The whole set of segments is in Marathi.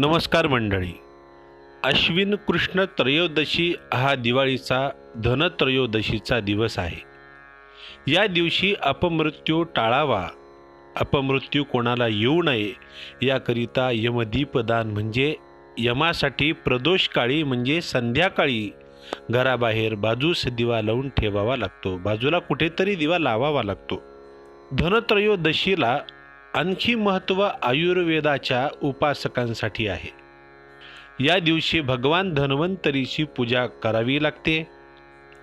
नमस्कार मंडळी. अश्विन कृष्ण त्रयोदशी हा दिवाळीचा धनत्रयोदशीचा दिवस आहे. या दिवशी अपमृत्यू टाळावा. अपमृत्यू कोणाला येऊ नये याकरिता यमदीपदान म्हणजे यमासाठी प्रदोषकाळी म्हणजे संध्याकाळी घराबाहेर बाजूस दिवा लावून ठेवावा लागतो. बाजूला कुठेतरी दिवा लावावा लागतो. धनत्रयोदशीला आणखी महत्त्व आयुर्वेदाच्या उपासकांसाठी आहे. या दिवशी भगवान धन्वंतरीची पूजा करावी लागते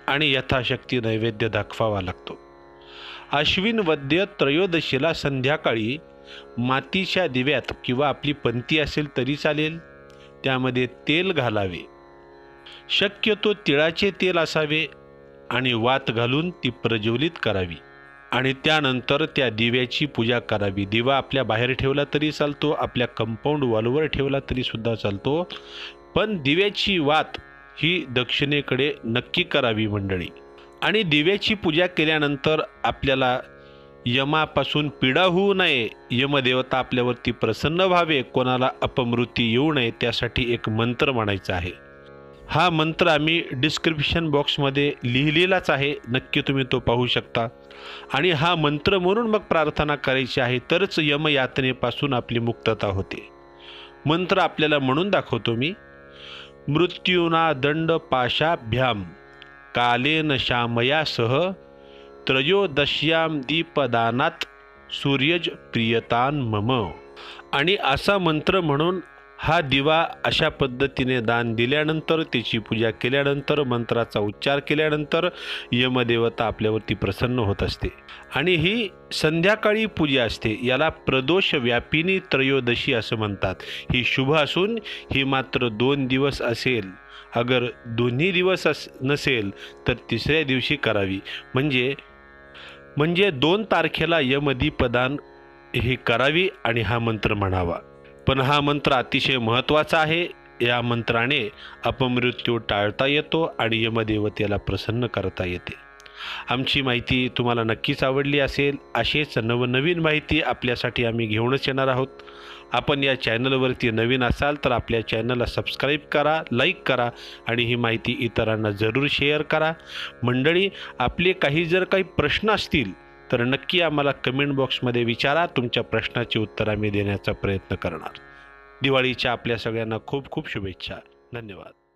आणि यथाशक्ती नैवेद्य दाखवावा लागतो. अश्विन वद्य त्रयोदशीला संध्याकाळी मातीच्या दिव्यात किंवा आपली पंती असेल तरी चालेल त्यामध्ये तेल घालावे. शक्यतो तिळाचे तेल असावे आणि वात घालून ती प्रज्वलित करावी. आणि त्यानंतर त्या दिव्याची पूजा करावी. दिवा आपल्या बाहेर ठेवला तरी चालतो आपल्या कंपाऊंड वॉलवर ठेवला तरी सुद्धा चालतो. पण दिव्याची वात ही दक्षिणेकडे नक्की करावी मंडळी. आणि दिव्याची पूजा केल्यानंतर आपल्याला यमापासून पीडा होऊ नये यमदेवता आपल्यावरती प्रसन्न व्हावे कोणाला अपमृती येऊ नये त्यासाठी एक मंत्र म्हणायचा आहे. हा मंत्र आम्ही डिस्क्रिप्शन बॉक्समध्ये लिहिलेलाच आहे. नक्की तुम्ही तो पाहू शकता. आणि हा मंत्र म्हणून मग प्रार्थना करायची आहे तरच यमयातनेपासून आपली मुक्तता होते. मंत्र आपल्याला म्हणून दाखवतो मी. मृत्यूना दंड पाशाभ्याम कालेन श्यामयासह त्रयोदश्याम दीपदानात सूर्यज प्रियतान मम. आणि असा मंत्र म्हणून हा दिवा अशा पद्धतीने दान दिल्यानंतर त्याची पूजा केल्यानंतर मंत्राचा उच्चार केल्यानंतर यमदेवता आपल्यावरती प्रसन्न होत असते. आणि ही संध्याकाळी पूजा असते. याला प्रदोष व्यापिनी त्रयोदशी असं म्हणतात. ही शुभ असून ही मात्र दोन दिवस असेल. अगर दोन्ही दिवस अस नसेल तर तिसऱ्या दिवशी करावी. म्हणजे म्हणजे दोन तारखेला यमदीपदान ही करावी आणि हा मंत्र म्हणावा. पण हा मंत्र अतिशय महत्त्वाचा आहे. या मंत्राने अपमृत्यू टाळता येतो आणि यमदेवतेला प्रसन्न करता येते. आमची माहिती तुम्हाला नक्कीच आवडली असेल. असेच नवनवीन माहिती आपल्यासाठी आम्ही घेऊनच येणार आहोत. आपण या चॅनलवरती नवीन असाल तर आपल्या चॅनलला सबस्क्राईब करा लाईक करा आणि ही माहिती इतरांना जरूर शेअर करा. मंडळी आपले काही जर काही प्रश्न असतील तर नक्की आम्हाला कमेंट बॉक्समध्ये विचारा तुमच्या प्रश्नाची उत्तर आम्ही देण्याचा प्रयत्न करणार. दिवाळीच्या आपल्या सगळ्यांना खूप खूप शुभेच्छा. धन्यवाद.